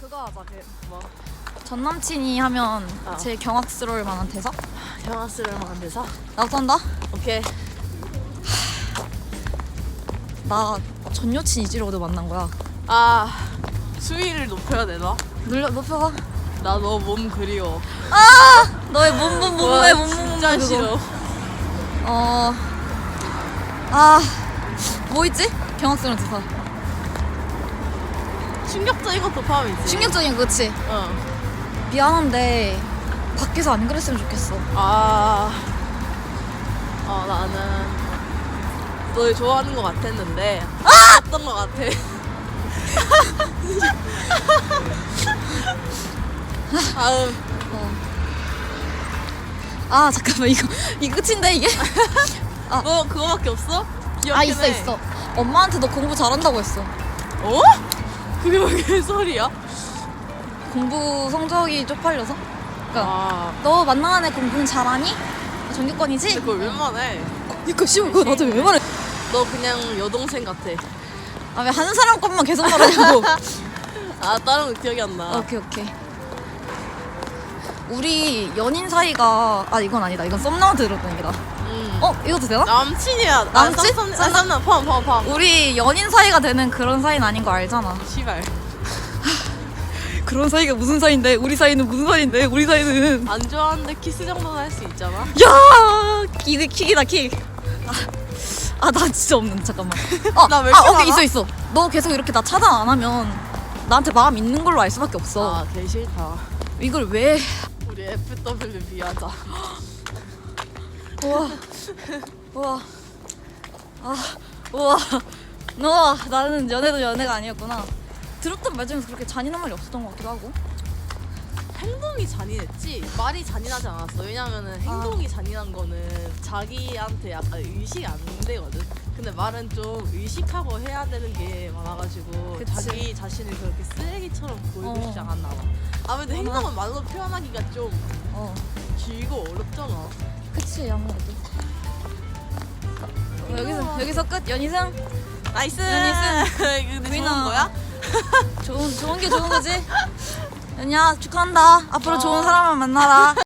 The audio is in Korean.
그거 하자. 그 뭐 전 남친이 하면 어. 제일 경악스러울 만한 대사? 경화스를 만한 데서 나도 한다. 오케이 나 전 여친 이지로도 만난 거야. 아 수위를 높여야 되나? 눌려 높여봐. 나 너 몸 그리워 너의 몸몸 몸매 와, 몸몸 진짜 그거. 싫어 어. 아. 뭐 있지? 경악스러운 대사. 충격적인 것도 포함이지 충격적인 거 그치? 어. 미안한데 밖에서 안 그랬으면 좋겠어. 아, 어, 나는 널 좋아하는 것 같았는데 어떤 것 같아? 아우, 어. 아 잠깐만 이거 이 끝인데 이게? 뭐 그거밖에 없어? 기억해 아 있어 있어. 엄마한테 너 공부 잘한다고 했어. 어? 그게 무슨 소리야? 공부 성적이 쪽팔려서? 그러니까 아, 너 만나는 애 공부는 잘하니? 근데 그걸 왜 말해? 그니까 씨발 그거 나한테 왜 말해? 너 그냥 여동생 같아. 아 왜 한 사람 것만 계속 말하냐고. 아, 다른 거 기억이 안 나. 오케이 오케이. 우리 연인 사이가 아 이건 아니다. 이건 썸나한테 들었던 얘기다. 음. 어 이것도 되나? 남친이야. 남친? 쌈, 쌈, 쌈, 쌈, 펌, 펌, 펌. 우리 연인 사이가 되는 그런 사이는 아닌 거 알잖아. 시발. 그런 사이가 무슨 사이인데? 우리 사이는 무슨 사이인데? 우리 사이는 안 좋아하는데 키스 정도는 할 수 있잖아. 야 킥이 킥이다 킥. 아 나 진짜 없는 잠깐만. 어, 나왜 아 이렇게 오케이 많아? 있어 있어. 너 계속 이렇게 나 차단 안 하면 나한테 마음 있는 걸로 알 수밖에 없어. 아, 개 싫다. 이걸 왜? 우리 FW 비하자. 우와 우와 아 우와 우와 나는 연애도 연애가 아니었구나. 들었던 말 중에서 그렇게 잔인한 말이 없었던 것 같기도 하고. 행동이 잔인했지 말이 잔인하지 않았어. 왜냐면은 행동이 잔인한 거는 자기한테 약간 의식이 안 되거든. 근데 말은 좀 의식하고 해야 되는 게 많아가지고 그치. 자기 자신을 그렇게 쓰레기처럼 보이고 어. 싶지 않았나 봐. 아무래도 맞아. 행동은 말로 표현하기가 좀 어 길고 어렵잖아. 그치 아무래도. 어, 여기서 여기서 끝 연희승 나이스. 이거 근데? 좋은 거야? 좋은 좋은 게 좋은 거지. 연희야 축하한다. 앞으로 어. 좋은 사람을 만나라.